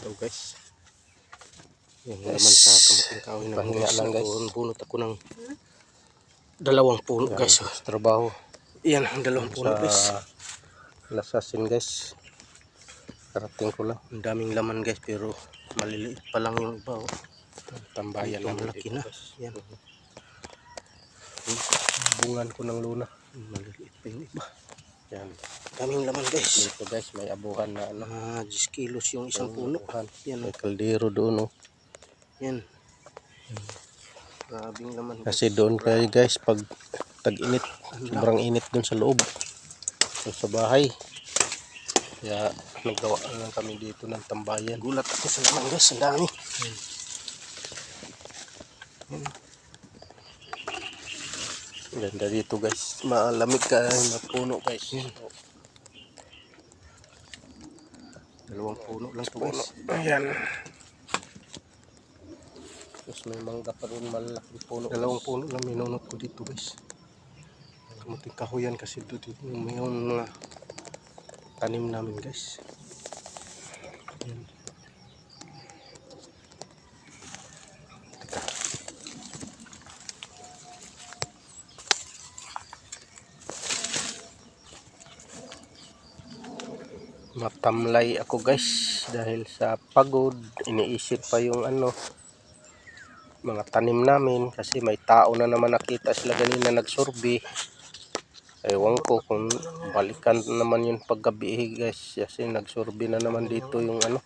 So guys. Yung naman sa kamuting kahoy na guys. lang, guys. Bunot ako ng dalawang puno guys. Sa trabaho. Yan ang dalawang puno guys. Sa lasasin guys. Karating ko lang. Ang daming laman guys pero maliliit pa lang yung iba. Oh. Tambayan namin malaki na. Yan. Bungan ko ng luna. Maliliit pa yung iba. Yan. Daming laman guys. Dito guys, may abuhan na ano. Ah, 10 kilos yung isang puno. Abuhan. Yan. May kaldero doon oh. Yan. Grabing laman. Kasi doon kayo guys, pag tag-init, sobrang init doon sa loob. So, sa bahay. Kaya naggawa na lang kami dito ng tambayan. Gulat ako sa laman guys. Ang dami. Ganda dito guys. Malamig ka na puno guys. Dalawang puno lang to Puno. guys. Ayan. Tapos may mangga pa rin malaking puno. Dalawang puno lang minunot ko dito guys. Kamuting kahoyan kasi dito mga tanim namin guys. Yan. Matamlay ako guys dahil sa pagod. Iniisip pa yung ano mga tanim namin kasi may tao na naman nakita sila ganina nagsurvey. Ewan ko kung balikan naman yun paggabi guys kasi nagsurvey na naman dito yung ano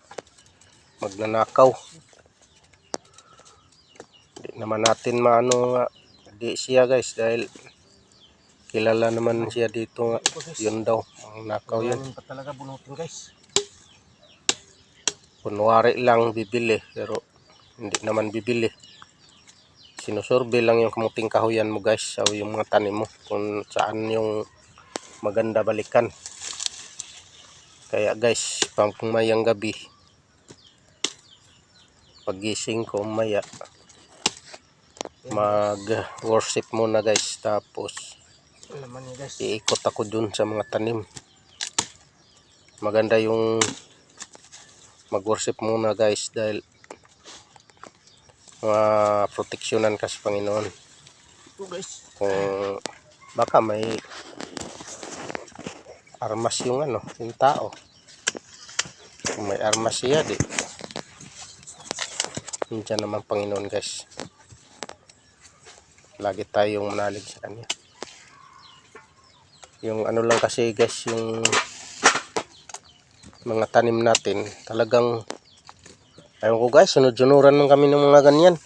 magnanakaw. Hindi naman natin maano nga di siya guys dahil kilala naman siya dito nga. Yun daw ang nakaw yun. Talaga bunutin guys. kunwari lang bibili pero hindi naman bibili. Sinusurvey lang yung kamuting kahoyan mo guys o yung mga tanim mo kung saan yung maganda balikan. Kaya guys pang pumayang gabi pagising ko maya mag worship muna guys. Tapos laman niya guys. iikot ako dun sa mga tanim. Maganda yung mag worship muna guys dahil mga proteksyonan ka sa Panginoon. Ito guys. kung baka may armas yung ano yung tao. Kung may armas siya di. Diyan naman Panginoon guys. Lagi tayong manalig sa kanya yung ano lang kasi guys yung mga tanim natin talagang ayun ko guys sunod-sunuran lang kami ng mga ganyan.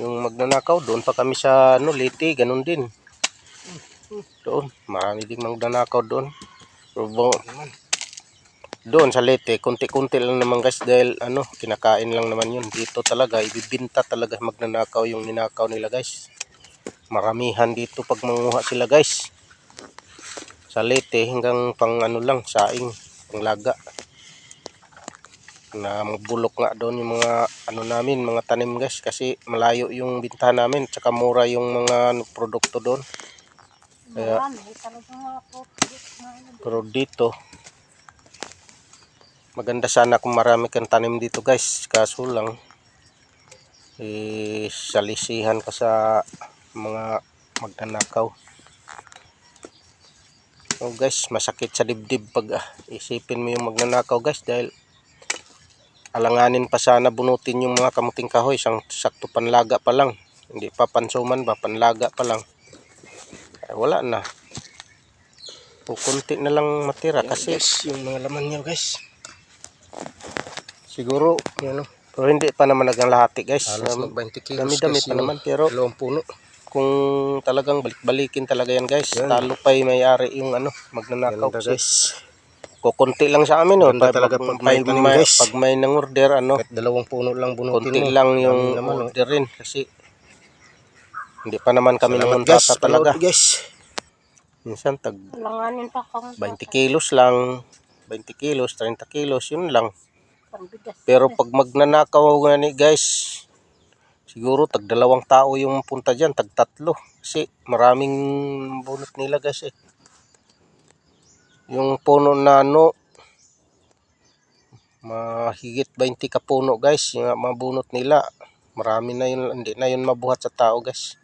Yung magnanakaw doon pa kami sa ano liti ganun din. Doon marami ding magnanakaw doon. Doon sa lete kunti-kunti lang naman guys dahil ano kinakain lang naman yun. Dito talaga ibibinta talaga magnanakaw yung ninakaw nila guys. Maramihan dito pag manguha sila guys sa lete hanggang pang ano lang saing panglaga na magbulok nga doon yung mga ano namin mga tanim guys kasi malayo yung bintahan namin tsaka mura yung mga ano, produkto doon. Kaya pero dito maganda sana kung marami kang tanim dito guys. Kaso lang eh, salisihan ka sa mga magnanakaw so guys masakit sa dibdib pag ah, isipin mo yung magnanakaw guys dahil alanganin pa sana bunutin yung mga kamuting kahoy. Isang sakto panlaga pa lang. Hindi pa pansuman ba panlaga pa lang. Ay, wala na. Kukunti na lang matira Yan, kasi guys, yung mga laman niya guys. siguro yun know, pero hindi pa naman naglahati guys. Halos Um, mag 20 kilos dami-dami guys pa naman pero dalawang puno. Kung talagang balik-balikin talaga yan guys Yan. talo pa yung may-ari yung ano magnanakaw guys. kukunti lang sa amin oh. Ganda pag, talaga pag, pag may tanim, may, guys. pag may nang-order ano Kahit dalawang puno lang bunutin konti mo. lang yung naman, oh. order rin kasi hindi pa naman kami nanguntrata guys. talaga guys. minsan tag Langanin pa kung 20 kilos lang 20 kilos 30 kilos yun lang. Pero pag magnanakaw nga ni guys, siguro tag dalawang tao yung punta dyan, tag tatlo. Kasi maraming bunot nila guys eh. Yung puno na ano, mahigit 20 ka puno guys yung mabunot nila marami na yun hindi na yun mabuhat sa tao guys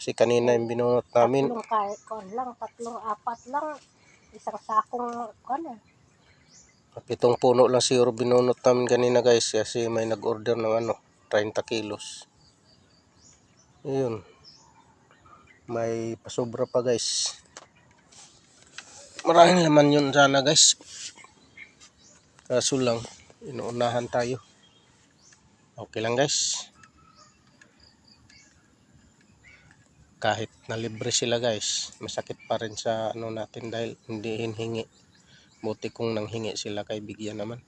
kasi kanina yung binunot namin Tatlong kon lang, tatlong apat lang. Isang sakong, kon eh. pitong puno lang siguro binunot namin kanina guys kasi may nag-order ng ano 30 kilos. Yun may pasobra pa guys. Maraming laman yun sana guys. Kaso lang inuunahan tayo. Okay lang guys. Kahit na libre sila guys masakit pa rin sa ano natin dahil hindi hinhingi. Buti kung nanghingi sila kay bigyan naman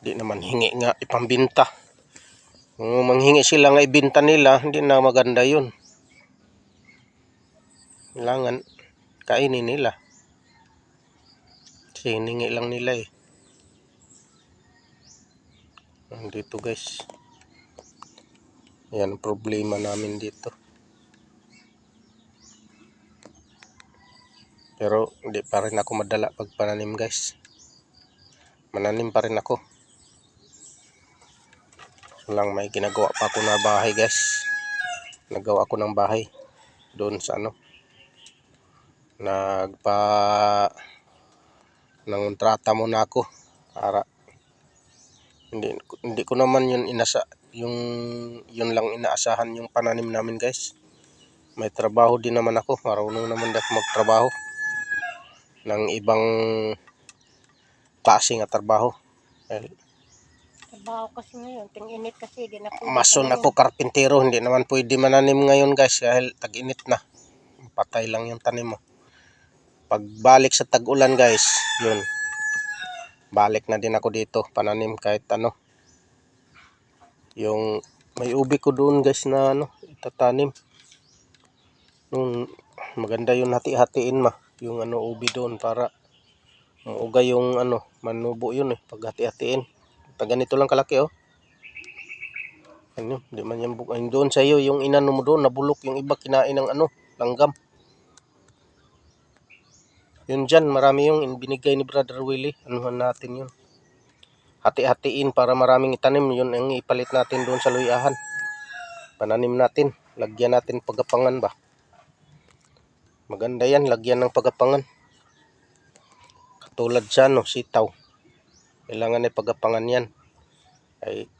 di naman hingi nga ipambinta. Kung manghingi sila nga ibinta nila hindi na maganda yun. Kailangan kainin nila. Kasi hiningi lang nila eh. Dito guys. Yan problema namin dito. Pero hindi pa rin ako madala pag pananim guys. Mananim pa rin ako lang may ginagawa pa ako na bahay guys. Nagawa ako ng bahay doon sa ano nagpa nangontrata muna ako para hindi hindi ko naman yun inasa yung yun lang inaasahan yung pananim namin guys. May trabaho din naman ako marunong naman ako magtrabaho ng ibang klase nga trabaho. Eh, Trabaho kasi ngayon, ting-init kasi, di na mason ako karpintero hindi naman pwede mananim ngayon guys dahil tag-init na. Patay lang yung tanim mo. Pagbalik sa tag-ulan guys yun. Balik na din ako dito pananim kahit ano. Yung may ubi ko doon guys na ano itatanim. Nung maganda yung hati-hatiin ma. Yung ano ubi doon para muuga yung ano manubo yun eh pag hati-hatiin pag ganito lang kalaki oh. Ano, di man yan buk- ayun doon sa iyo yung inano mo doon nabulok yung iba kinain ng ano langgam. Yun dyan marami yung binigay ni brother Willie. Anuhan natin yun. Hati-hatiin para maraming itanim. Yun ang ipalit natin doon sa luyahan. Pananim natin. Lagyan natin pagapangan ba? Maganda yan lagyan ng pagapangan. Katulad siya no sitaw kailangan ay pagapangan yan. Ay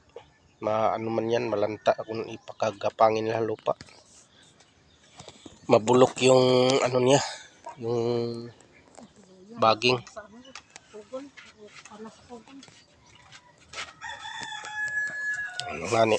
maano man yan malanta. Kung ipakagapangin nila lupa. Mabulok yung ano niya yung baging. Ano nga ni